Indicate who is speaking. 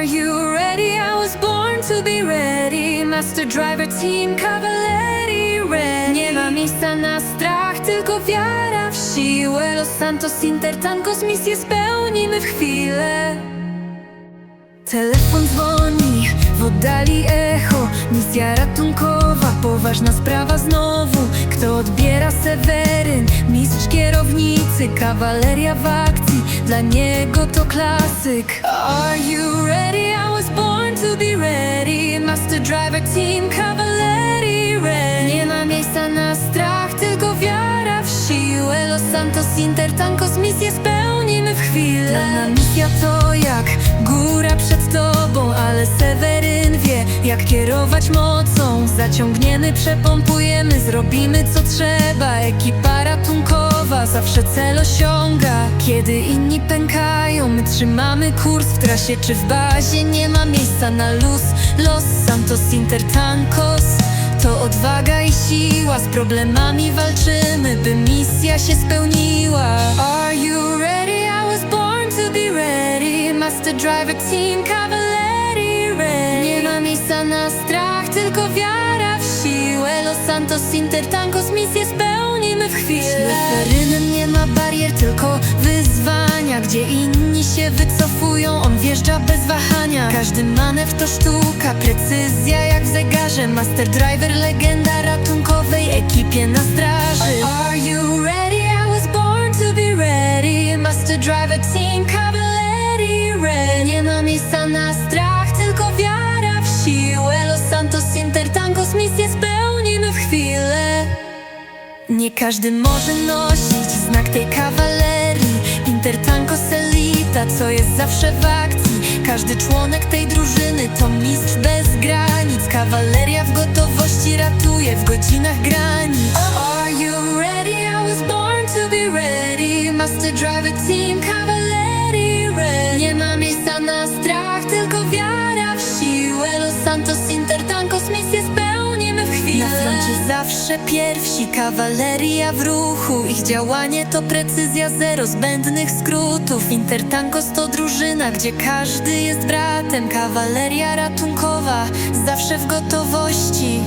Speaker 1: Are you ready? I was born to be ready. Master driver team Cavaletti ready. Nie ma miejsca na strach, tylko wiara w siłę. Los Santos Intertankos misję spełnimy w chwilę. Telefon dzwoni, w oddali echo Misja ratunkowa, poważna sprawa znowu Kto odbiera Seweryn, mistrz kierownicy Kawaleria w akcji, dla niego to klasyk Are you ready? Driver team Cavaletti ready Nie ma miejsca na strach, tylko wiara w siłę. Los Santos Intertankos misję spełnimy w chwilę. Dana misja to jak góra przed tobą Ale Seweryn wie jak kierować mocą. Zaciągniemy, przepompujemy, zrobimy co trzeba. Ekipa zawsze cel osiąga Kiedy inni pękają, my trzymamy kurs w trasie czy w bazie Nie ma miejsca na luz Los Santos Intertankos to odwaga i siła, z problemami walczymy, by misja się spełniła. Are you ready? I was born to be ready. Master driver team Cavaletti ready. Nie ma miejsca na strach, tylko wiara w siłę. Los Santos Intertankos misję spełnimy gdzie inni się wycofują, on wjeżdża bez wahania. Każdy manewr to sztuka, precyzja jak w zegarze. Master driver, legenda ratunkowej ekipie na straży. Are you ready? I was born to be ready. Master driver team Cavaletti ready. Nie ma miejsca na strach, tylko wiara w siłę. Los Santos Intertankos misję spełnimy w chwilę. Nie każdy może nosić znak tej kawalerii Intertankos elita, co jest zawsze w akcji. Każdy członek tej drużyny to mistrz bez granic. Kawaleria w gotowości ratuje w godzinach granic Are you ready? I was born to be ready. Master driver team Cavaletti ready Nie ma miejsca na strach, tylko wiara w siłę. Los Santos zawsze pierwsi, kawaleria w ruchu Ich działanie to precyzja zero zbędnych skrótów. Intertankos to drużyna, gdzie każdy jest bratem. Kawaleria ratunkowa, zawsze w gotowości